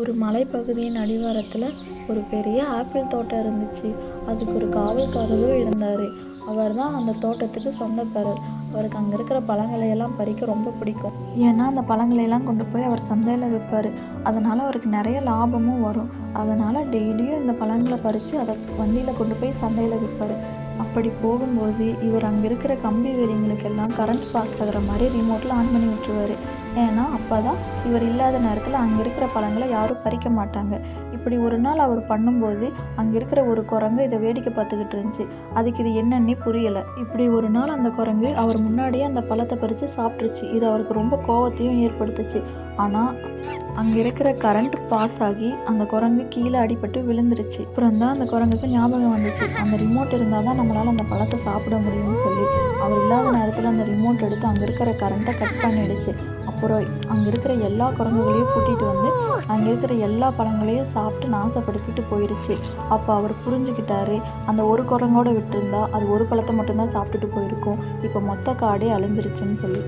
ஒரு மலைப்பகுதியின் அடிவாரத்தில் ஒரு பெரிய ஆப்பிள் தோட்டம் இருந்துச்சு. அதுக்கு ஒரு காவல்காரரும் இருந்தார். அவர் தான் அந்த தோட்டத்துக்கு சொந்தக்காரர். அவருக்கு அங்கே இருக்கிற பழங்களையெல்லாம் பறிக்க ரொம்ப பிடிக்கும். ஏன்னா அந்த பழங்களையெல்லாம் கொண்டு போய் அவர் சந்தையில் விற்பார் அதனால் அவருக்கு நிறைய லாபமும் வரும். அதனால் டெய்லியும் இந்த பழங்களை பறித்து அதை வண்டியில் கொண்டு போய் சந்தையில் விற்பார் அப்படி போகும்போது இவர் அங்கே இருக்கிற கம்பி வேலிங்களுக்கெல்லாம் கரண்ட் பாஸ் ஆகிற மாதிரி ரிமோட்டில் ஆன் பண்ணி விட்டுருவார். ஏன்னா அப்போ தான் இவர் இல்லாத நேரத்தில் அங்கே இருக்கிற பழங்களை யாரும் பறிக்க மாட்டாங்க. இப்படி ஒரு நாள் அவர் பண்ணும்போது அங்கே இருக்கிற ஒரு குரங்கு இதை வேடிக்கை பார்த்துக்கிட்டு இருந்துச்சு. அதுக்கு இது என்னன்னே புரியலை. இப்படி ஒரு நாள் அந்த குரங்கு அவர் முன்னாடியே அந்த பழத்தை பறித்து சாப்பிட்ருச்சு இது அவருக்கு ரொம்ப கோவத்தையும் ஏற்படுத்துச்சு. ஆனால் அங்கே இருக்கிற கரண்ட் பாஸ் ஆகி அந்த குரங்கு கீழே அடிபட்டு விழுந்துருச்சு. அப்புறம் தான் அந்த குரங்குக்கு ஞாபகம் வந்துச்சு. அந்த ரிமோட் இருந்தால் தான் நம்மளால் அந்த பழத்தை சாப்பிட முடியும்னு சொல்லி. அவர் இல்லாத நேரத்தில் அந்த ரிமோட் எடுத்து அங்கே இருக்கிற கரண்ட்டை கட் பண்ணிடுச்சு. அப்புறம் அங்கே இருக்கிற எல்லா குரங்குகளையும் கூட்டிகிட்டு வந்து அங்கே இருக்கிற எல்லா பழங்களையும் சாப்பிட்டு நாசப்படுத்திட்டு போயிடுச்சு அப்போ அவர் புரிஞ்சுக்கிட்டாரு அந்த ஒரு குரங்கோட விட்டுருந்தா அது ஒரு பழத்தை மட்டும்தான் சாப்பிட்டுட்டு போயிருக்கும். இப்போ மொத்த காடே அழிஞ்சிருச்சுன்னு சொல்லி.